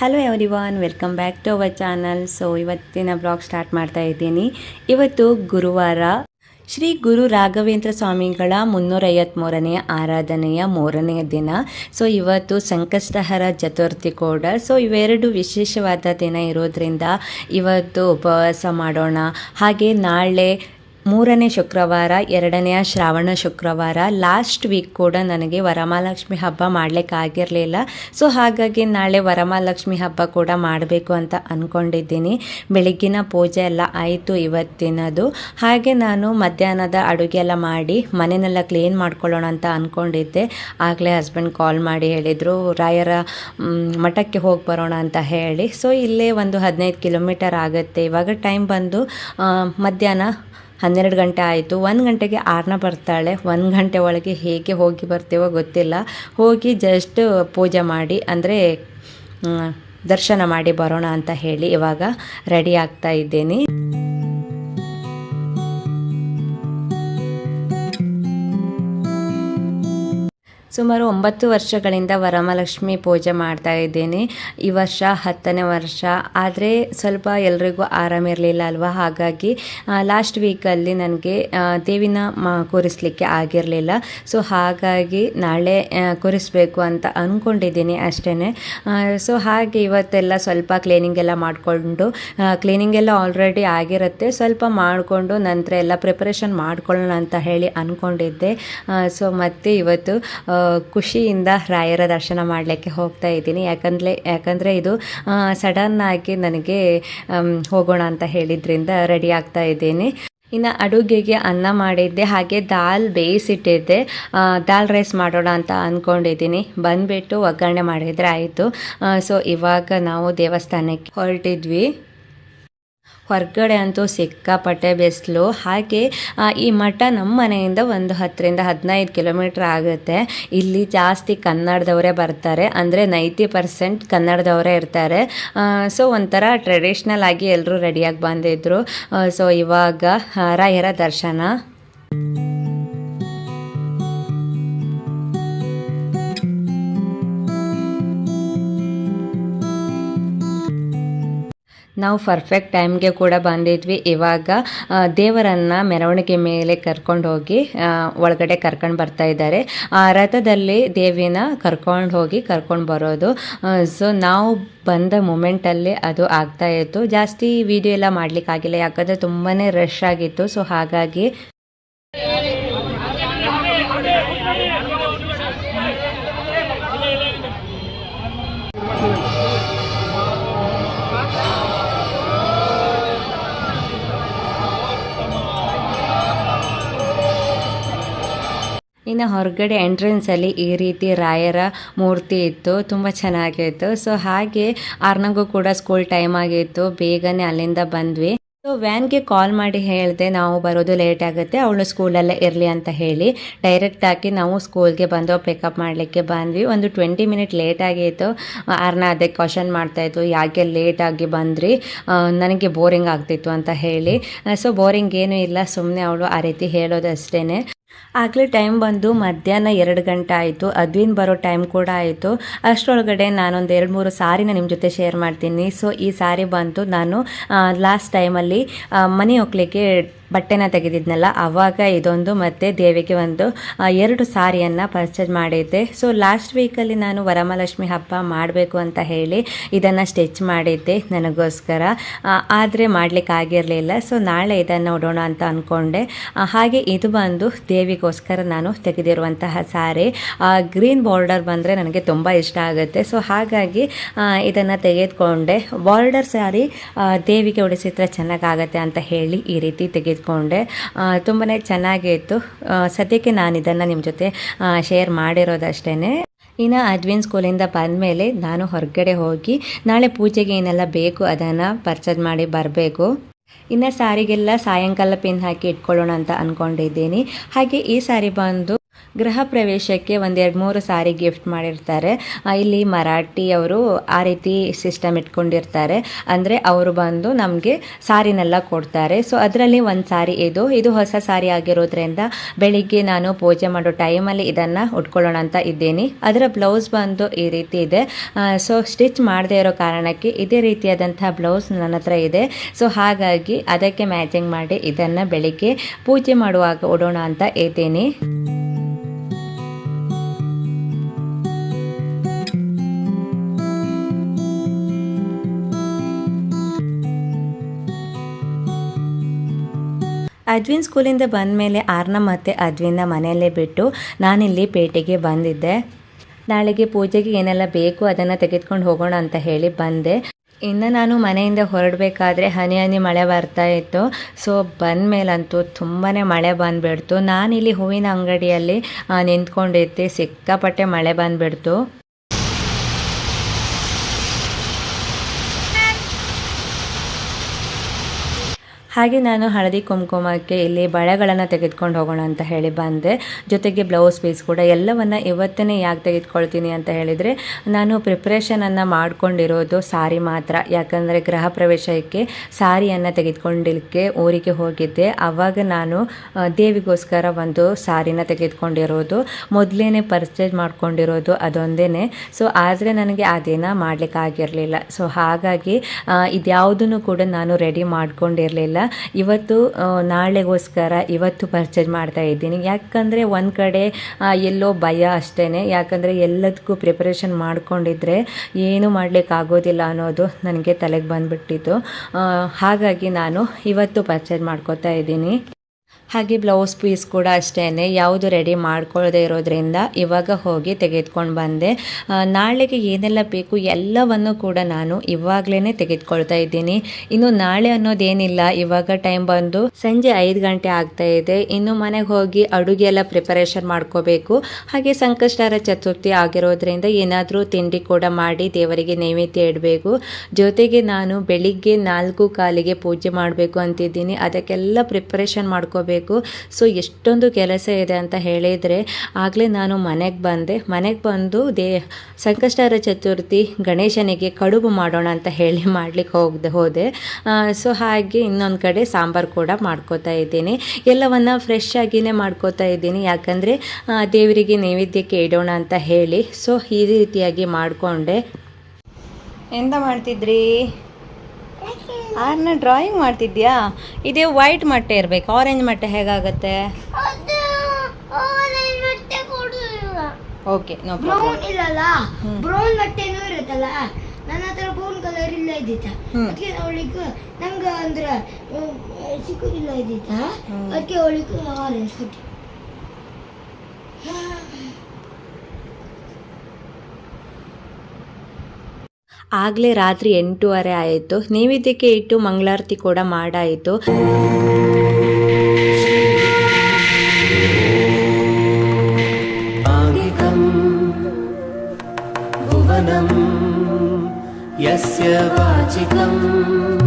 Hello everyone welcome back to our channel so ಇವತ್ತಿನ blog start ಮಾಡ್ತಾ ಇದ್ದೀನಿ. ಇವತ್ತು ಗುರುವಾರ ಶ್ರೀ ಗುರು ರಾಘವೇಂದ್ರ ಸ್ವಾಮಿಗಳ ಮುನ್ನೂರೈವತ್ತ್ಮೂರನೆಯ ಆರಾಧನೆಯ ಮೂರನೆಯ ದಿನ. ಸೊ ಇವತ್ತು ಸಂಕಷ್ಟಹರ ಚತುರ್ಥಿ ಕೂಡ. ಸೊ ಇವೆರಡು ವಿಶೇಷವಾದ ದಿನ ಇರೋದ್ರಿಂದ ಇವತ್ತು ಉಪವಾಸ ಮಾಡೋಣ. ಹಾಗೆ ನಾಳೆ ಮೂರನೇ ಶುಕ್ರವಾರ, ಎರಡನೆಯ ಶ್ರಾವಣ ಶುಕ್ರವಾರ ಲಾಸ್ಟ್ ವೀಕ್ ಕೂಡ ನನಗೆ ವರಮಹಾಲಕ್ಷ್ಮಿ ಹಬ್ಬ ಮಾಡಲಿಕ್ಕಾಗಿರಲಿಲ್ಲ ಸೊ ಹಾಗಾಗಿ ನಾಳೆ ವರಮಹಾಲಕ್ಷ್ಮಿ ಹಬ್ಬ ಕೂಡ ಮಾಡಬೇಕು ಅಂತ ಅಂದ್ಕೊಂಡಿದ್ದೀನಿ ಬೆಳಗ್ಗಿನ ಪೂಜೆ ಎಲ್ಲ ಆಯಿತು ಇವತ್ತಿನದು. ಹಾಗೆ ನಾನು ಮಧ್ಯಾಹ್ನದ ಅಡುಗೆ ಎಲ್ಲ ಮಾಡಿ ಮನೆಯೆಲ್ಲ ಕ್ಲೀನ್ ಮಾಡ್ಕೊಳ್ಳೋಣ ಅಂತ ಅಂದ್ಕೊಂಡಿದ್ದೆ ಆಗಲೇ ಹಸ್ಬೆಂಡ್ ಕಾಲ್ ಮಾಡಿ ಹೇಳಿದರು, ರಾಯರ ಮಠಕ್ಕೆ ಹೋಗಿ ಬರೋಣ ಅಂತ ಹೇಳಿ. ಸೊ ಇಲ್ಲೇ ಒಂದು ಹದಿನೈದು ಕಿಲೋಮೀಟರ್ ಆಗುತ್ತೆ. ಇವಾಗ ಟೈಮ್ ಬಂದು ಮಧ್ಯಾಹ್ನ ಹನ್ನೆರಡು ಗಂಟೆ ಆಯಿತು. ಒಂದು ಗಂಟೆಗೆ ಆರ್ನ ಬರ್ತಾಳೆ. ಒಂದು ಗಂಟೆ ಒಳಗೆ ಹೇಗೆ ಹೋಗಿ ಬರ್ತೀವೋ ಗೊತ್ತಿಲ್ಲ. ಹೋಗಿ ಜಸ್ಟ್ ಪೂಜೆ ಮಾಡಿ, ಅಂದರೆ ದರ್ಶನ ಮಾಡಿ ಬರೋಣ ಅಂತ ಹೇಳಿ ಇವಾಗ ರೆಡಿ ಆಗ್ತಾ ಇದ್ದೀನಿ. ಸುಮಾರು ಒಂಬತ್ತು ವರ್ಷಗಳಿಂದ ವರಮಹಾಲಕ್ಷ್ಮಿ ಪೂಜೆ ಮಾಡ್ತಾ ಇದ್ದೀನಿ. ಈ ವರ್ಷ ಹತ್ತನೇ ವರ್ಷ. ಆದರೆ ಸ್ವಲ್ಪ ಎಲ್ರಿಗೂ ಆರಾಮಿರಲಿಲ್ಲ ಅಲ್ವಾ? ಹಾಗಾಗಿ ಲಾಸ್ಟ್ ವೀಕಲ್ಲಿ ನನಗೆ ದೇವಿನ ಮಾ, ಕೂರಿಸ್ಲಿಕ್ಕೆ ಆಗಿರಲಿಲ್ಲ. ಸೊ ಹಾಗಾಗಿ ನಾಳೆ ಕೂರಿಸ್ಬೇಕು ಅಂತ ಅಂದ್ಕೊಂಡಿದ್ದೀನಿ ಅಷ್ಟೇ ಸೊ ಹಾಗೆ ಇವತ್ತೆಲ್ಲ ಸ್ವಲ್ಪ ಕ್ಲೀನಿಂಗ್ ಎಲ್ಲ ಮಾಡಿಕೊಂಡು ಕ್ಲೀನಿಂಗ್ ಎಲ್ಲ ಆಲ್ರೆಡಿ ಆಗಿರುತ್ತೆ. ಸ್ವಲ್ಪ ಮಾಡಿಕೊಂಡು ನಂತರ ಎಲ್ಲ ಪ್ರಿಪ್ರೇಷನ್ ಮಾಡ್ಕೊಳ್ಳೋಣ ಅಂತ ಹೇಳಿ ಅಂದ್ಕೊಂಡಿದ್ದೆ ಸೊ ಮತ್ತೆ ಇವತ್ತು ಖುಷಿಯಿಂದ ರಾಯರ ದರ್ಶನ ಮಾಡಲಿಕ್ಕೆ ಹೋಗ್ತಾ ಇದ್ದೀನಿ. ಯಾಕಂದರೆ ಯಾಕಂದರೆ ಇದು ಸಡನ್ ಆಗಿ ನನಗೆ ಹೋಗೋಣ ಅಂತ ಹೇಳಿದ್ರಿಂದ ರೆಡಿ ಆಗ್ತಾ ಇದ್ದೀನಿ. ಇನ್ನು ಅಡುಗೆಗೆ ಅನ್ನ ಮಾಡಿದ್ದೆ, ಹಾಗೆ ದಾಲ್ ಬೇಯಿಸಿಟ್ಟಿದ್ದೆ. ದಾಲ್ ರೈಸ್ ಮಾಡೋಣ ಅಂತ ಅಂದ್ಕೊಂಡಿದ್ದೀನಿ ಬಂದುಬಿಟ್ಟು ಒಗ್ಗರಣೆ ಮಾಡಿದರೆ ಆಯಿತು. ಸೊ ಇವಾಗ ನಾವು ದೇವಸ್ಥಾನಕ್ಕೆ ಹೊರಟಿದ್ವಿ. ಹೊರಗಡೆ ಅಂತೂ ಸಿಕ್ಕಾಪಟ್ಟೆ ಬಿಸಿಲು. ಹಾಗೆ ಈ ಮಠ ನಮ್ಮ ಮನೆಯಿಂದ ಒಂದು ಹತ್ತರಿಂದ ಹದಿನೈದು ಕಿಲೋಮೀಟ್ರ್ ಆಗುತ್ತೆ. ಇಲ್ಲಿ ಜಾಸ್ತಿ ಕನ್ನಡದವರೇ ಬರ್ತಾರೆ. ಅಂದರೆ ನೈಂಟಿ ಪರ್ಸೆಂಟ್ ಕನ್ನಡದವರೇ ಇರ್ತಾರೆ. ಸೊ ಒಂಥರ ಟ್ರೆಡಿಷ್ನಲ್ ಆಗಿ ಎಲ್ಲರೂ ರೆಡಿಯಾಗಿ ಬಂದಿದ್ದರು ಸೊ ಇವಾಗ ರಾಯರ ದರ್ಶನ. ನಾವು ಪರ್ಫೆಕ್ಟ್ ಟೈಮ್ಗೆ ಕೂಡ ಬಂದಿದ್ವಿ. ಇವಾಗ ದೇವರನ್ನು ಮೆರವಣಿಗೆ ಮೇಲೆ ಕರ್ಕೊಂಡು ಹೋಗಿ ಒಳಗಡೆ ಕರ್ಕೊಂಡು ಬರ್ತಾ ಇದ್ದಾರೆ. ರಥದಲ್ಲಿ ದೇವಿನ ಕರ್ಕೊಂಡು ಹೋಗಿ ಕರ್ಕೊಂಡು ಬರೋದು. ಸೊ ನಾವು ಬಂದ ಮೂಮೆಂಟಲ್ಲಿ ಅದು ಆಗ್ತಾ ಇತ್ತು. ಜಾಸ್ತಿ ವಿಡಿಯೋ ಎಲ್ಲ ಮಾಡಲಿಕ್ಕಾಗಿಲ್ಲ. ಯಾಕಂದರೆ ತುಂಬಾ ರಶ್ ಆಗಿತ್ತು. ಸೊ ಹಾಗಾಗಿ ಇನ್ನು ಹೊರಗಡೆ ಎಂಟ್ರೆನ್ಸಲ್ಲಿ ಈ ರೀತಿ ರಾಯರ ಮೂರ್ತಿ ಇತ್ತು, ತುಂಬ ಚೆನ್ನಾಗಿತ್ತು. ಸೊ ಹಾಗೆ ಅರ್ನಂಗೂ ಕೂಡ ಸ್ಕೂಲ್ ಟೈಮ್ ಆಗಿತ್ತು, ಬೇಗನೆ ಅಲ್ಲಿಂದ ಬಂದ್ವಿ. ಸೊ ವ್ಯಾನ್ಗೆ ಕಾಲ್ ಮಾಡಿ ಹೇಳಿದೆ, ನಾವು ಬರೋದು ಲೇಟ್ ಆಗುತ್ತೆ, ಅವಳು ಸ್ಕೂಲಲ್ಲೇ ಇರಲಿ ಅಂತ ಹೇಳಿ. ಡೈರೆಕ್ಟ್ ಆಗಿ ನಾವು ಸ್ಕೂಲ್ಗೆ ಬಂದು ಪಿಕಪ್ ಮಾಡಲಿಕ್ಕೆ ಬಂದ್ವಿ. ಒಂದು ಟ್ವೆಂಟಿ ಮಿನಿಟ್ ಲೇಟ್ ಆಗಿತ್ತು. ಅರ್ನ ಅದೇ ಕ್ವಶನ್ ಮಾಡ್ತಾಯಿತ್ತು ಯಾಕೆ ಲೇಟ್ ಆಗಿ ಬಂದ್ರಿ? ನನಗೆ ಬೋರಿಂಗ್ ಆಗ್ತಿತ್ತು ಅಂತ ಹೇಳಿ. ಸೊ ಬೋರಿಂಗ್ ಏನೂ ಇಲ್ಲ ಸುಮ್ಮನೆ ಅವಳು ಆ ರೀತಿ ಹೇಳೋದಷ್ಟೇ ಆಗಲೇ ಟೈಮ್ ಬಂದು ಮಧ್ಯಾಹ್ನ ಎರಡು ಗಂಟೆ ಆಯಿತು. ಅದ್ವಿನ್ ಬರೋ ಟೈಮ್ ಕೂಡ ಆಯಿತು. ಅಷ್ಟರೊಳಗಡೆ ನಾನೊಂದು ಎರಡು ಮೂರು ಸಾರಿನ ನಿಮ್ಮ ಜೊತೆ ಶೇರ್ ಮಾಡ್ತೀನಿ. ಸೊ ಈ ಸಾರಿ ಬಂತು ನಾನು ಲಾಸ್ಟ್ ಟೈಮಲ್ಲಿ ಮನೆ ಹೋಗ್ಲಿಕ್ಕೆ ಬಟ್ಟೆನ ತೆಗೆದಿದ್ನಲ್ಲ ಆವಾಗ ಇದೊಂದು ಮತ್ತು ದೇವಿಗೆ ಒಂದು ಎರಡು ಸಾರಿಯನ್ನು ಪರ್ಚೇಸ್ ಮಾಡಿದ್ದೆ. ಸೊ ಲಾಸ್ಟ್ ವೀಕಲ್ಲಿ ನಾನು ವರಮಹಾಲಕ್ಷ್ಮಿ ಹಬ್ಬ ಮಾಡಬೇಕು ಅಂತ ಹೇಳಿ ಇದನ್ನು ಸ್ಟಿಚ್ ಮಾಡಿದ್ದೆ ನನಗೋಸ್ಕರ. ಆದರೆ ಮಾಡಲಿಕ್ಕೆ ಆಗಿರಲಿಲ್ಲ. ಸೊ ನಾಳೆ ಇದನ್ನು ಉಡೋಣ ಅಂತ ಅಂದ್ಕೊಂಡೆ ಹಾಗೆ ಇದು ಬಂದು ದೇವಿಗೋಸ್ಕರ ನಾನು ತೆಗೆದಿರುವಂತಹ ಸಾರಿ. ಗ್ರೀನ್ ಬಾರ್ಡರ್ ಬಂದರೆ ನನಗೆ ತುಂಬ ಇಷ್ಟ ಆಗುತ್ತೆ. ಸೊ ಹಾಗಾಗಿ ಇದನ್ನು ತೆಗೆದುಕೊಂಡೆ. ಬಾರ್ಡರ್ ಸಾರಿ ದೇವಿಗೆ ಉಡಿಸಿದ್ರೆ ಚೆನ್ನಾಗಾಗತ್ತೆ ಅಂತ ಹೇಳಿ ಈ ರೀತಿ ತೆಗೆದುಕೊಂಡೆ ತುಂಬಾ ಚೆನ್ನಾಗೇ ಇತ್ತು. ಸದ್ಯಕ್ಕೆ ನಾನು ಇದನ್ನು ನಿಮ್ಮ ಜೊತೆ ಶೇರ್ ಮಾಡಿರೋದಷ್ಟೇ ಇನ್ನು ಅಡ್ವಿನ್ ಸ್ಕೂಲಿಂದ ಬಂದಮೇಲೆ ನಾನು ಹೊರಗಡೆ ಹೋಗಿ ನಾಳೆ ಪೂಜೆಗೆ ಏನೆಲ್ಲ ಬೇಕು ಅದನ್ನು ಪರ್ಚೇಸ್ ಮಾಡಿ ಬರಬೇಕು. ಇನ್ನು ಸಾರಿಗೆಲ್ಲ ಸಾಯಂಕಾಲ ಪಿನ್ ಹಾಕಿ ಇಟ್ಕೊಳ್ಳೋಣ ಅಂತ ಅಂದ್ಕೊಂಡಿದ್ದೀನಿ ಹಾಗೆ ಈ ಸಾರಿ ಬಂದು ಗೃಹ ಪ್ರವೇಶಕ್ಕೆ ಒಂದೆರಡು ಮೂರು ಸಾರಿ ಗಿಫ್ಟ್ ಮಾಡಿರ್ತಾರೆ. ಇಲ್ಲಿ ಇಲ್ಲಿ ಮರಾಠಿಯವರು ಆ ರೀತಿ ಸಿಸ್ಟಮ್ ಇಟ್ಕೊಂಡಿರ್ತಾರೆ. ಅಂದರೆ ಅವರು ಬಂದು ನಮಗೆ ಸಾರಿನೆಲ್ಲ ಕೊಡ್ತಾರೆ. ಸೊ ಅದರಲ್ಲಿ ಒಂದು ಸಾರಿ ಇದು. ಇದು ಹೊಸ ಸಾರಿ ಆಗಿರೋದ್ರಿಂದ ಬೆಳಿಗ್ಗೆ ನಾನು ಪೂಜೆ ಮಾಡೋ ಟೈಮಲ್ಲಿ ಇದನ್ನು ಉಟ್ಕೊಳ್ಳೋಣ ಅಂತ ಇದ್ದೀನಿ. ಅದರ ಬ್ಲೌಸ್ ಬಂದು ಈ ರೀತಿ ಇದೆ. ಸೊ ಸ್ಟಿಚ್ ಮಾಡದೇ ಇರೋ ಕಾರಣಕ್ಕೆ ಇದೇ ರೀತಿಯಾದಂಥ ಬ್ಲೌಸ್ ನನ್ನ ಹತ್ರ ಇದೆ. ಸೊ ಹಾಗಾಗಿ ಅದಕ್ಕೆ ಮ್ಯಾಚಿಂಗ್ ಮಾಡಿ ಇದನ್ನು ಬೆಳಿಗ್ಗೆ ಪೂಜೆ ಮಾಡುವಾಗ ಉಡೋಣ ಅಂತ ಇದ್ದೀನಿ. ಅದ್ವಿನ್ ಸ್ಕೂಲಿಂದ ಬಂದ ಮೇಲೆ ಆರ್ನ ಮತ್ತು ಅಜ್ವಿನ ಮನೆಯಲ್ಲೇ ಬಿಟ್ಟು ನಾನಿಲ್ಲಿ ಪೇಟೆಗೆ ಬಂದಿದ್ದೆ. ನಾಳೆಗೆ ಪೂಜೆಗೆ ಏನೆಲ್ಲ ಬೇಕು ಅದನ್ನು ತೆಗೆದುಕೊಂಡು ಹೋಗೋಣ ಅಂತ ಹೇಳಿ ಬಂದೆ. ಇನ್ನು ನಾನು ಮನೆಯಿಂದ ಹೊರಡಬೇಕಾದ್ರೆ ಹನಿ ಹನಿ ಮಳೆ ಬರ್ತಾ ಇತ್ತು. ಸೊ ಬಂದ ಮೇಲಂತೂ ತುಂಬಾ ಮಳೆ ಬಂದುಬಿಡ್ತು. ನಾನಿಲ್ಲಿ ಹೂವಿನ ಅಂಗಡಿಯಲ್ಲಿ ನಿಂತ್ಕೊಂಡಿದ್ದೆ. ಸಿಕ್ಕಾಪಟ್ಟೆ ಮಳೆ ಬಂದುಬಿಡ್ತು. ಹಾಗೆ ನಾನು ಹಳದಿ ಕುಂಕುಮಕ್ಕೆ ಇಲ್ಲಿ ಬಳೆಗಳನ್ನು ತೆಗೆದುಕೊಂಡು ಹೋಗೋಣ ಅಂತ ಹೇಳಿ ಬಂದೆ. ಜೊತೆಗೆ ಬ್ಲೌಸ್ ಪೀಸ್ ಕೂಡ ಎಲ್ಲವನ್ನು ಇವತ್ತೇ ಯಾಕೆ ತೆಗೆದುಕೊಳ್ತೀನಿ ಅಂತ ಹೇಳಿದರೆ, ನಾನು ಪ್ರಿಪ್ರೇಷನನ್ನು ಮಾಡಿಕೊಂಡಿರೋದು ಸಾರಿ ಮಾತ್ರ. ಯಾಕಂದರೆ ಗೃಹ ಪ್ರವೇಶಕ್ಕೆ ಸಾರಿಯನ್ನು ತೆಗೆದುಕೊಂಡಿಲಿಕ್ಕೆ ಊರಿಗೆ ಹೋಗಿದ್ದೆ. ಆವಾಗ ನಾನು ದೇವಿಗೋಸ್ಕರ ಒಂದು ಸಾರಿನ ತೆಗೆದುಕೊಂಡಿರೋದು. ಮೊದಲೇ ಪರ್ಚೇಸ್ ಮಾಡ್ಕೊಂಡಿರೋದು ಅದೊಂದೇ ಸೊ ಆದರೆ ನನಗೆ ಆ ದಿನ ಮಾಡಲಿಕ್ಕೆ ಆಗಿರಲಿಲ್ಲ ಸೊ ಹಾಗಾಗಿ ಇದ್ಯಾವುದನ್ನು ಕೂಡ ನಾನು ರೆಡಿ ಮಾಡ್ಕೊಂಡಿರಲಿಲ್ಲ. ಇವತ್ತು ನಾಳೆಗೋಸ್ಕರ ಇವತ್ತು ಪರ್ಚೇಸ್ ಮಾಡ್ತಾ ಇದ್ದೀನಿ. ಯಾಕಂದರೆ ಒಂದು ಕಡೆ ಎಲ್ಲೋ ಭಯ ಅಷ್ಟೇ ಯಾಕಂದರೆ ಎಲ್ಲದಕ್ಕೂ ಪ್ರಿಪರೇಷನ್ ಮಾಡ್ಕೊಂಡಿದ್ರೆ ಏನು ಮಾಡಲಿಕ್ಕೆ ಆಗೋದಿಲ್ಲ ಅನ್ನೋದು ನನಗೆ ತಲೆಗೆ ಬಂದುಬಿಟ್ಟಿತ್ತು. ಹಾಗಾಗಿ ನಾನು ಇವತ್ತು ಪರ್ಚೇಸ್ ಮಾಡ್ಕೋತಾ ಇದ್ದೀನಿ. ಹಾಗೆ ಬ್ಲೌಸ್ ಪೀಸ್ ಕೂಡ ಅಷ್ಟೇ ಯಾವುದು ರೆಡಿ ಮಾಡ್ಕೊಳ್ಳದೆ ಇರೋದ್ರಿಂದ ಇವಾಗ ಹೋಗಿ ತೆಗೆದುಕೊಂಡು ಬಂದೆ. ನಾಳೆಗೆ ಏನೆಲ್ಲ ಬೇಕು ಎಲ್ಲವನ್ನು ಕೂಡ ನಾನು ಇವಾಗಲೇ ತೆಗೆದುಕೊಳ್ತಾ ಇದ್ದೀನಿ. ಇನ್ನು ನಾಳೆ ಅನ್ನೋದೇನಿಲ್ಲ, ಇವಾಗ ಟೈಮ್ ಬಂದು ಸಂಜೆ ಐದು ಗಂಟೆ ಆಗ್ತಾ ಇದೆ. ಇನ್ನು ಮನೆಗೆ ಹೋಗಿ ಅಡುಗೆ ಎಲ್ಲ ಪ್ರಿಪರೇಷನ್ ಮಾಡ್ಕೋಬೇಕು. ಹಾಗೆ ಸಂಕಷ್ಟರ ಚತುರ್ಥಿ ಆಗಿರೋದ್ರಿಂದ ಏನಾದರೂ ತಿಂಡಿ ಕೂಡ ಮಾಡಿ ದೇವರಿಗೆ ನೈವೇದ್ಯ ಇಡಬೇಕು. ಜೊತೆಗೆ ನಾನು ಬೆಳಿಗ್ಗೆ ನಾಲ್ಕು ಕಾಲಿಗೆ ಪೂಜೆ ಮಾಡಬೇಕು ಅಂತಿದ್ದೀನಿ. ಅದಕ್ಕೆಲ್ಲ ಪ್ರಿಪರೇಷನ್ ಮಾಡ್ಕೋಬೇಕು. ಸೊ ಎಷ್ಟೊಂದು ಕೆಲಸ ಇದೆ ಅಂತ ಹೇಳಿದರೆ, ಆಗಲೇ ನಾನು ಮನೆಗೆ ಬಂದೆ. ಮನೆಗೆ ಬಂದು ದೇ ಸಂಕಷ್ಟಹರ ಚತುರ್ಥಿ ಗಣೇಶನಿಗೆ ಕಡುಬು ಮಾಡೋಣ ಅಂತ ಹೇಳಿ ಮಾಡ್ಲಿಕ್ಕೆ ಹೋಗ್ದೆ, ಹೋದೆ. ಸೊ ಹಾಗೆ ಇನ್ನೊಂದು ಕಡೆ ಸಾಂಬಾರು ಕೂಡ ಮಾಡ್ಕೋತಾ ಇದ್ದೀನಿ. ಎಲ್ಲವನ್ನು ಫ್ರೆಶ್ ಆಗಿನೇ ಮಾಡ್ಕೋತಾ ಇದ್ದೀನಿ. ಯಾಕಂದರೆ ದೇವರಿಗೆ ನೈವೇದ್ಯಕ್ಕೆ ಇಡೋಣ ಅಂತ ಹೇಳಿ. ಸೊ ಈ ರೀತಿಯಾಗಿ ಮಾಡಿಕೊಂಡೆ. ಎಂತ ಮಾಡ್ತಿದ್ರಿ? ಆರ್ನ ಡ್ರಾಯಿಂಗ್ ಮಾಡ್ತಿದ್ಯಾ? ಇದೇ ವೈಟ್ ಮೊಟ್ಟೆ ಇರಬೇಕು. ಆರೆಂಜ್ ಮೊಟ್ಟೆ ಹೇಗಾಗತ್ತೆ? ಓಕೆ ನೋ ಬ್ರೌನ್ ಇಲ್ಲಲ್ಲ? ಬ್ರೌನ್ ಮೊಟ್ಟೆನೂ ಇರುತ್ತಲ್ಲ? ನನ್ನ ಹತ್ರ ಬ್ರೌನ್ ಕಲರ್ ಇಲ್ಲ ಇದ್ದಿತ್ತ. ಅದಕ್ಕೆ ಅವಳಿಗೆ ನಂಗೆ ಅಂದ್ರೆ ಸಿಕ್ಕುದಿಲ್ಲ ಇದ್ದಿತ್ತ. ಅದಕ್ಕೆ ಅವಳಿಗೆ ಆರೆಂಜ್ ಕೊಟ್ಟೆ. ಆಗಲೇ ರಾತ್ರಿ ಎಂಟೂವರೆ ಆಯಿತು. ನೈವೇದ್ಯಕ್ಕೆ ಇಟ್ಟು ಮಂಗಳಾರತಿ ಕೂಡ ಮಾಡಾಯಿತು. ಯಸ್ಯ ವಾಚಿಕಂ.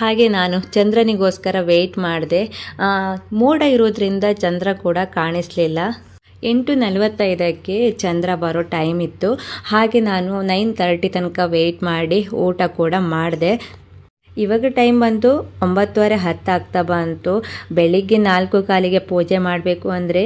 ಹಾಗೆ ನಾನು ಚಂದ್ರನಿಗೋಸ್ಕರ ವೆಯ್ಟ್ ಮಾಡಿದೆ. ಮೋಡ ಇರೋದ್ರಿಂದ ಚಂದ್ರ ಕೂಡ ಕಾಣಿಸ್ಲಿಲ್ಲ. ಎಂಟು ನಲವತ್ತೈದಕ್ಕೆ ಚಂದ್ರ ಬರೋ ಟೈಮ್ ಇತ್ತು. ಹಾಗೆ ನಾನು ನೈನ್ ತರ್ಟಿ ತನಕ ವೆಯ್ಟ್ ಮಾಡಿ ಊಟ ಕೂಡ ಮಾಡಿದೆ. ಇವಾಗ ಟೈಮ್ ಬಂತು, ಒಂಬತ್ತುವರೆ ಹತ್ತು ಆಗ್ತಾ ಬಂತು. ಬೆಳಿಗ್ಗೆ ನಾಲ್ಕು ಕಾಲಿಗೆ ಪೂಜೆ ಮಾಡಬೇಕು ಅಂದರೆ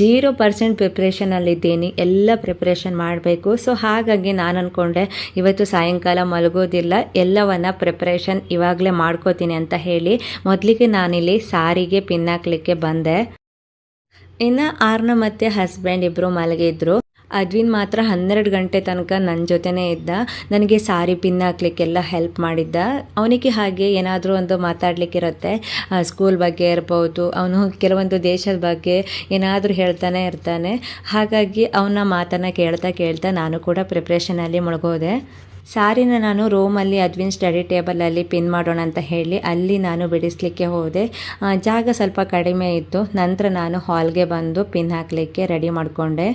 ಜೀರೋ ಪರ್ಸೆಂಟ್ ಪ್ರಿಪ್ರೇಷನಲ್ಲಿದ್ದೀನಿ ಎಲ್ಲ ಪ್ರಿಪ್ರೇಷನ್ ಮಾಡಬೇಕು. ಸೊ ಹಾಗಾಗಿ ನಾನು ಅಂದ್ಕೊಂಡೆ ಇವತ್ತು ಸಾಯಂಕಾಲ ಮಲಗೋದಿಲ್ಲ. ಎಲ್ಲವನ್ನ ಪ್ರಿಪ್ರೇಷನ್ ಇವಾಗಲೇ ಮಾಡ್ಕೋತೀನಿ ಅಂತ ಹೇಳಿ. ಮೊದಲಿಗೆ ನಾನಿಲ್ಲಿ ಸಾರಿಗೆ ಪಿನ್ ಹಾಕ್ಲಿಕ್ಕೆ ಬಂದೆ. ಇನ್ನು ಆರ್ನ ಮತ್ತು ಹಸ್ಬೆಂಡ್ ಇಬ್ಬರು ಮಲಗಿದ್ರು. ಅದ್ವಿನ್ ಮಾತ್ರ ಹನ್ನೆರಡು ಗಂಟೆ ತನಕ ನನ್ನ ಜೊತೆನೇ ಇದ್ದ. ನನಗೆ ಸಾರಿ ಪಿನ್ ಹಾಕ್ಲಿಕ್ಕೆಲ್ಲ ಹೆಲ್ಪ್ ಮಾಡಿದ್ದ. ಅವನಿಗೆ ಹಾಗೆ ಏನಾದರೂ ಒಂದು ಮಾತಾಡಲಿಕ್ಕಿರುತ್ತೆ ಸ್ಕೂಲ್ ಬಗ್ಗೆ ಇರ್ಬೋದು, ಅವನು ಕೆಲವೊಂದು ದೇಶದ ಬಗ್ಗೆ ಏನಾದರೂ ಹೇಳ್ತಾನೆ ಇರ್ತಾನೆ. ಹಾಗಾಗಿ ಅವನ ಮಾತನ್ನು ಕೇಳ್ತಾ ಕೇಳ್ತಾ ನಾನು ಕೂಡ ಪ್ರಿಪ್ರೇಷನಲ್ಲಿ ಮುಳುಗೋದೆ. ಸಾರಿನ ನಾನು ರೂಮಲ್ಲಿ ಅದ್ವಿನ್ ಸ್ಟಡಿ ಟೇಬಲಲ್ಲಿ ಪಿನ್ ಮಾಡೋಣ ಅಂತ ಹೇಳಿ ಅಲ್ಲಿ ನಾನು ಬಿಡಿಸ್ಲಿಕ್ಕೆ ಹೋದೆ. ಜಾಗ ಸ್ವಲ್ಪ ಕಡಿಮೆ ಇತ್ತು. ನಂತರ ನಾನು ಹಾಲ್ಗೆ ಬಂದು ಪಿನ್ ಹಾಕಲಿಕ್ಕೆ ರೆಡಿ ಮಾಡಿಕೊಂಡೆ.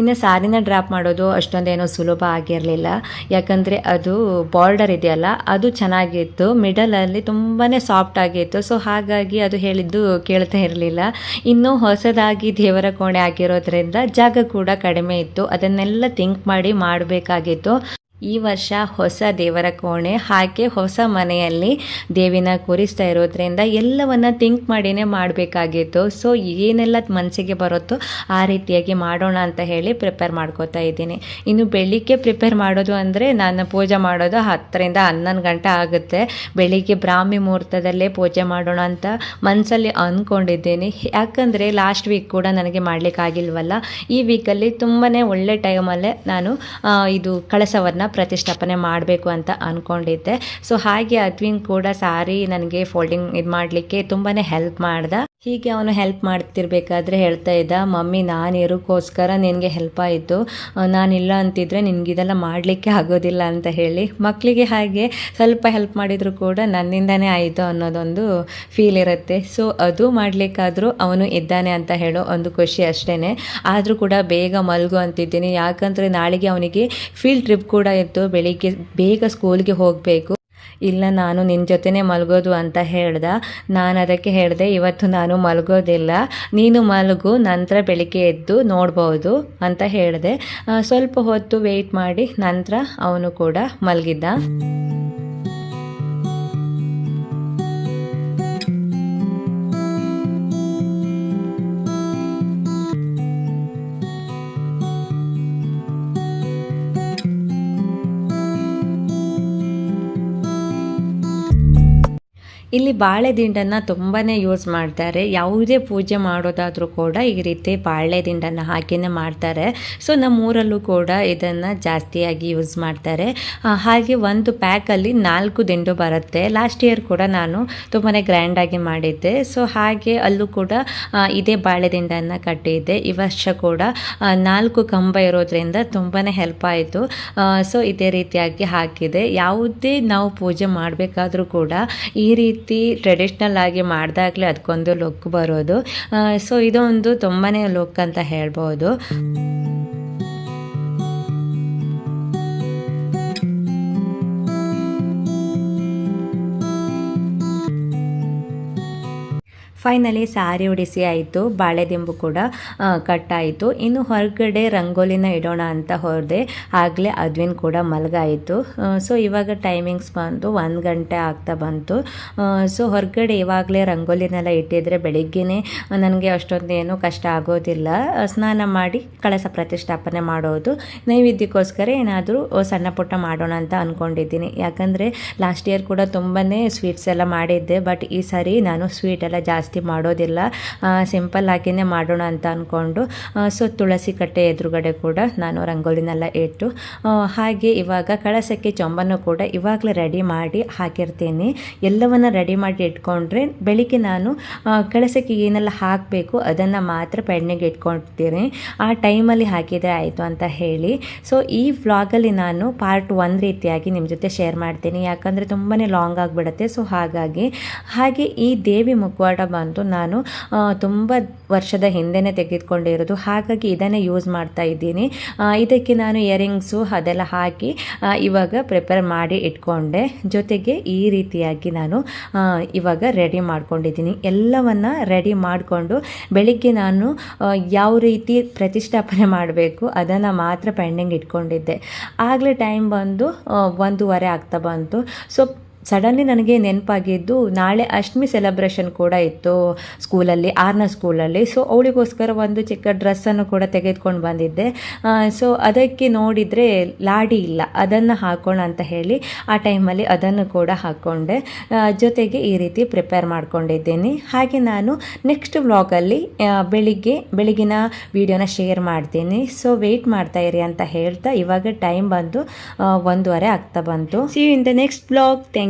ಇನ್ನು ಸಾರಿನ ಡ್ರಾಪ್ ಮಾಡೋದು ಅಷ್ಟೊಂದೇನೋ ಸುಲಭ ಆಗಿರಲಿಲ್ಲ. ಯಾಕಂದರೆ ಅದು ಬಾರ್ಡರ್ ಇದೆಯಲ್ಲ, ಅದು ಚೆನ್ನಾಗಿತ್ತು. ಮಿಡಲಲ್ಲಿ ತುಂಬಾ ಸಾಫ್ಟ್ ಆಗಿತ್ತು. ಸೊ ಹಾಗಾಗಿ ಅದು ಹೇಳಿದ್ದು ಕೇಳ್ತಾ ಇರಲಿಲ್ಲ. ಇನ್ನು ಹೊಸದಾಗಿ ದೇವರ ಕೋಣೆ ಆಗಿರೋದ್ರಿಂದ ಜಾಗ ಕೂಡ ಕಡಿಮೆ ಇತ್ತು. ಅದನ್ನೆಲ್ಲ ಥಿಂಕ್ ಮಾಡಿ ಮಾಡಬೇಕಾಗಿತ್ತು. ಈ ವರ್ಷ ಹೊಸ ದೇವರ ಕೋಣೆ, ಹಾಗೆ ಹೊಸ ಮನೆಯಲ್ಲಿ ದೇವಿನ ಕೂರಿಸ್ತಾ ಇರೋದ್ರಿಂದ ಎಲ್ಲವನ್ನ ಥಿಂಕ್ ಮಾಡಿನೇ ಮಾಡಬೇಕಾಗಿತ್ತು. ಸೊ ಏನೆಲ್ಲ ಮನಸ್ಸಿಗೆ ಬರುತ್ತೋ ಆ ರೀತಿಯಾಗಿ ಮಾಡೋಣ ಅಂತ ಹೇಳಿ ಪ್ರಿಪೇರ್ ಮಾಡ್ಕೋತಾ ಇದ್ದೀನಿ. ಇನ್ನು ಬೆಳಿಗ್ಗೆ ಪ್ರಿಪೇರ್ ಮಾಡೋದು ಅಂದರೆ ನಾನು ಪೂಜೆ ಮಾಡೋದು ಹತ್ತರಿಂದ ಹನ್ನೊಂದು ಗಂಟೆ ಆಗುತ್ತೆ. ಬೆಳಿಗ್ಗೆ ಬ್ರಾಹ್ಮಿ ಮುಹೂರ್ತದಲ್ಲೇ ಪೂಜೆ ಮಾಡೋಣ ಅಂತ ಮನಸ್ಸಲ್ಲಿ ಅಂದ್ಕೊಂಡಿದ್ದೀನಿ ಯಾಕಂದರೆ ಲಾಸ್ಟ್ ವೀಕ್ ಕೂಡ ನನಗೆ ಮಾಡಲಿಕ್ಕಾಗಿಲ್ವಲ್ಲ. ಈ ವೀಕಲ್ಲಿ ತುಂಬಾ ಒಳ್ಳೆ ಟೈಮಲ್ಲೇ ನಾನು ಇದು ಕಳಸವನ್ನು ಪ್ರತಿಷ್ಠಾಪನೆ ಮಾಡಬೇಕು ಅಂತ ಅಂದ್ಕೊಂಡಿದ್ದೆ ಸೊ ಹಾಗೆ ಅದ್ವಿನ್ ಕೂಡ ಸಾರಿ ನನಗೆ ಫೋಲ್ಡಿಂಗ್ ಇದು ಮಾಡಲಿಕ್ಕೆ ತುಂಬಾ ಹೆಲ್ಪ್ ಮಾಡ್ದ. ಹೀಗೆ ಅವನು ಹೆಲ್ಪ್ ಮಾಡ್ತಿರ್ಬೇಕಾದ್ರೆ ಹೇಳ್ತಾ ಇದ್ದ, ಮಮ್ಮಿ, ನಾನು ಇರೋಕ್ಕೋಸ್ಕರ ನಿನಗೆ ಹೆಲ್ಪ್ ಆಯಿತು. ನಾನಿಲ್ಲ ಅಂತಿದ್ರೆ ನಿನಗಿದೆಲ್ಲ ಮಾಡಲಿಕ್ಕೆ ಆಗೋದಿಲ್ಲ ಅಂತ ಹೇಳಿ. ಮಕ್ಕಳಿಗೆ ಹಾಗೆ ಸ್ವಲ್ಪ ಹೆಲ್ಪ್ ಮಾಡಿದರೂ ಕೂಡ ನನ್ನಿಂದನೇ ಆಯಿತು ಅನ್ನೋದೊಂದು ಫೀಲ್ ಇರುತ್ತೆ. ಸೊ ಅದು ಮಾಡಲಿಕ್ಕಾದರೂ ಅವನು ಇದ್ದಾನೆ ಅಂತ ಹೇಳೋ ಒಂದು ಖುಷಿ ಅಷ್ಟೇ ಆದರೂ ಕೂಡ ಬೇಗ ಮಲಗು ಅಂತಿದ್ದೀನಿ. ಯಾಕಂದರೆ ನಾಳೆಗೆ ಅವನಿಗೆ ಫೀಲ್ಡ್ ಟ್ರಿಪ್ ಕೂಡ ಇತ್ತು. ಬೆಳಿಗ್ಗೆ ಬೇಗ ಸ್ಕೂಲ್ಗೆ ಹೋಗಬೇಕು. ಇಲ್ಲ, ನಾನು ನಿನ್ನ ಜೊತೆನೇ ಮಲಗೋದು ಅಂತ ಹೇಳ್ದ. ನಾನು ಅದಕ್ಕೆ ಹೇಳಿದೆ, ಇವತ್ತು ನಾನು ಮಲಗೋದಿಲ್ಲ. ನೀನು ಮಲಗು, ನಂತರ ಬೆಳಿಗ್ಗೆ ಎದ್ದು ನೋಡ್ಬೋದು ಅಂತ ಹೇಳಿದೆ. ಸ್ವಲ್ಪ ಹೊತ್ತು ವೆಯ್ಟ್ ಮಾಡಿ, ನಂತರ ಅವನು ಕೂಡ ಮಲಗಿದ್ದ. ಇಲ್ಲಿ ಬಾಳೆ ದಿಂಡನ್ನು ತುಂಬಾ ಯೂಸ್ ಮಾಡ್ತಾರೆ. ಯಾವುದೇ ಪೂಜೆ ಮಾಡೋದಾದರೂ ಕೂಡ ಈ ರೀತಿ ಬಾಳೆ ದಿಂಡನ್ನು ಹಾಕಿನೇ ಮಾಡ್ತಾರೆ ಸೊ ನಮ್ಮೂರಲ್ಲೂ ಕೂಡ ಇದನ್ನು ಜಾಸ್ತಿಯಾಗಿ ಯೂಸ್ ಮಾಡ್ತಾರೆ. ಹಾಗೆ ಒಂದು ಪ್ಯಾಕಲ್ಲಿ ನಾಲ್ಕು ದಿಂಡು ಬರುತ್ತೆ. ಲಾಸ್ಟ್ ಇಯರ್ ಕೂಡ ನಾನು ತುಂಬಾ ಗ್ರ್ಯಾಂಡಾಗಿ ಮಾಡಿದ್ದೆ. ಸೊ ಹಾಗೆ ಅಲ್ಲೂ ಕೂಡ ಇದೇ ಬಾಳೆ ದಿಂಡನ್ನು ಕಟ್ಟಿದ್ದೆ. ಈ ವರ್ಷ ಕೂಡ ನಾಲ್ಕು ಕಂಬ ಇರೋದ್ರಿಂದ ತುಂಬಾ ಹೆಲ್ಪ್ ಆಯಿತು. ಸೊ ಇದೇ ರೀತಿಯಾಗಿ ಹಾಕಿದೆ. ಯಾವುದೇ ನಾವು ಪೂಜೆ ಮಾಡಬೇಕಾದ್ರೂ ಕೂಡ ಈ ರೀತಿ ಟ್ರೆಡಿಷ್ನಲ್ ಆಗಿ ಮಾಡಿದಾಗಲೇ ಅದಕ್ಕೊಂದು ಲುಕ್ ಬರೋದು. ಸೊ ಇದೊಂದು ತುಂಬಾ ಲುಕ್ ಅಂತ ಹೇಳ್ಬೋದು. ಫೈನಲಿ ಸಾರಿ ಉಡಿಸಿ ಆಯಿತು ಬಾಳೆದಿಂಬು ಕೂಡ ಕಟ್ಟಾಯಿತು. ಇನ್ನು ಹೊರಗಡೆ ರಂಗೋಲಿನ ಇಡೋಣ ಅಂತ ಹೊರದೆ ಆಗಲೇ ಅದ್ವಿನ್ ಕೂಡ ಮಲಗಾಯಿತು. ಸೊ ಇವಾಗ ಟೈಮಿಂಗ್ಸ್ ಬಂತು ಒಂದು ಗಂಟೆ ಆಗ್ತಾ ಬಂತು. ಸೊ ಹೊರಗಡೆ ಇವಾಗಲೇ ರಂಗೋಲಿನೆಲ್ಲ ಇಟ್ಟಿದ್ರೆ ಬೆಳಿಗ್ಗೆನೇ ನನಗೆ ಅಷ್ಟೊಂದು ಏನೂ ಕಷ್ಟ ಆಗೋದಿಲ್ಲ. ಸ್ನಾನ ಮಾಡಿ ಕಳಸ ಪ್ರತಿಷ್ಠಾಪನೆ ಮಾಡೋದು. ನೈವೇದ್ಯಕ್ಕೋಸ್ಕರ ಏನಾದರೂ ಸಣ್ಣ ಪುಟ್ಟ ಮಾಡೋಣ ಅಂತ ಅಂದ್ಕೊಂಡಿದ್ದೀನಿ ಯಾಕಂದರೆ ಲಾಸ್ಟ್ ಇಯರ್ ಕೂಡ ತುಂಬಾ ಸ್ವೀಟ್ಸ್ ಎಲ್ಲ ಮಾಡಿದ್ದೆ. ಬಟ್ ಈ ಸಾರಿ ನಾನು ಸ್ವೀಟ್ ಎಲ್ಲ ಜಾಸ್ತಿ ಮಾಡೋದಿಲ್ಲ. ಸಿಂಪಲ್ ಆಗಿನೇ ಮಾಡೋಣ ಅಂತ ಅಂದ್ಕೊಂಡು ಸೊ ತುಳಸಿ ಕಟ್ಟೆ ಎದುರುಗಡೆ ಕೂಡ ನಾನು ರಂಗೋಲಿನೆಲ್ಲ ಇಟ್ಟು ಹಾಗೆ ಇವಾಗ ಕಳಸಕ್ಕೆ ಚೊಂಬನ್ನು ಕೂಡ ಇವಾಗಲೇ ರೆಡಿ ಮಾಡಿ ಹಾಕಿರ್ತೀನಿ. ಎಲ್ಲವನ್ನು ರೆಡಿ ಮಾಡಿ ಇಟ್ಕೊಂಡ್ರೆ ಬೆಳಿಗ್ಗೆ ನಾನು ಕಳಸಕ್ಕೆ ಏನೆಲ್ಲ ಹಾಕಬೇಕು ಅದನ್ನು ಮಾತ್ರ ಬೆಣ್ಣೆಗೆ ಇಟ್ಕೊಳ್ತೀನಿ ಆ ಟೈಮಲ್ಲಿ ಹಾಕಿದರೆ ಆಯಿತು ಅಂತ ಹೇಳಿ. ಸೊ ಈ ವ್ಲಾಗಲ್ಲಿ ನಾನು ಪಾರ್ಟ್ ಒನ್ ರೀತಿಯಾಗಿ ನಿಮ್ಮ ಜೊತೆ ಶೇರ್ ಮಾಡ್ತೀನಿ. ಯಾಕಂದರೆ ತುಂಬಾ ಲಾಂಗ್ ಆಗಿಬಿಡುತ್ತೆ. ಸೊ ಹಾಗಾಗಿ, ಹಾಗೆ ಈ ದೇವಿ ಮುಖವಾಡ ಬಂತು ನಾನು ತುಂಬ ವರ್ಷದ ಹಿಂದೆನೇ ತೆಗೆದುಕೊಂಡಿರೋದು. ಹಾಗಾಗಿ ಇದನ್ನೇ ಯೂಸ್ ಮಾಡ್ತಾ ಇದ್ದೀನಿ. ಇದಕ್ಕೆ ನಾನು ಇಯರಿಂಗ್ಸು ಅದೆಲ್ಲ ಹಾಕಿ ಇವಾಗ ಪ್ರಿಪೇರ್ ಮಾಡಿ ಇಟ್ಕೊಂಡೆ. ಜೊತೆಗೆ ಈ ರೀತಿಯಾಗಿ ನಾನು ಇವಾಗ ರೆಡಿ ಮಾಡ್ಕೊಂಡಿದ್ದೀನಿ. ಎಲ್ಲವನ್ನ ರೆಡಿ ಮಾಡಿಕೊಂಡು ಬೆಳಿಗ್ಗೆ ನಾನು ಯಾವ ರೀತಿ ಪ್ರತಿಷ್ಠಾಪನೆ ಮಾಡಬೇಕು ಅದನ್ನು ಮಾತ್ರ ಪೆಂಡಿಂಗ್ ಇಟ್ಕೊಂಡಿದ್ದೆ. ಆಗಲೇ ಟೈಮ್ ಬಂದು ಒಂದೂವರೆ ಆಗ್ತಾ ಬಂತು. ಸೊ ಸಡನ್ಲಿ ನನಗೆ ನೆನಪಾಗಿದ್ದು, ನಾಳೆ ಅಷ್ಟಮಿ ಸೆಲೆಬ್ರೇಷನ್ ಕೂಡ ಇತ್ತು ಸ್ಕೂಲಲ್ಲಿ, ಆರ್ನ ಸ್ಕೂಲಲ್ಲಿ. ಸೊ ಅವಳಿಗೋಸ್ಕರ ಒಂದು ಚಿಕ್ಕ ಡ್ರೆಸ್ಸನ್ನು ಕೂಡ ತೆಗೆದುಕೊಂಡು ಬಂದಿದ್ದೆ. ಸೊ ಅದಕ್ಕೆ ನೋಡಿದರೆ ಲಾಡಿ ಇಲ್ಲ. ಅದನ್ನು ಹಾಕೋಣ ಅಂತ ಹೇಳಿ ಆ ಟೈಮಲ್ಲಿ ಅದನ್ನು ಕೂಡ ಹಾಕ್ಕೊಂಡೆ ಜೊತೆಗೆ ಈ ರೀತಿ ಪ್ರಿಪೇರ್ ಮಾಡ್ಕೊಂಡಿದ್ದೀನಿ. ಹಾಗೆ ನಾನು ನೆಕ್ಸ್ಟ್ ವ್ಲಾಗಲ್ಲಿ ಬೆಳಿಗ್ಗೆ, ಬೆಳಗಿನ ವಿಡಿಯೋನ ಶೇರ್ ಮಾಡ್ತೀನಿ. ಸೊ ವೆಯ್ಟ್ ಮಾಡ್ತಾ ಇರಿ ಅಂತ ಹೇಳ್ತಾ ಇವಾಗ ಟೈಮ್ ಬಂದು ಒಂದೂವರೆ ಆಗ್ತಾ ಬಂತು. See in the next blog thank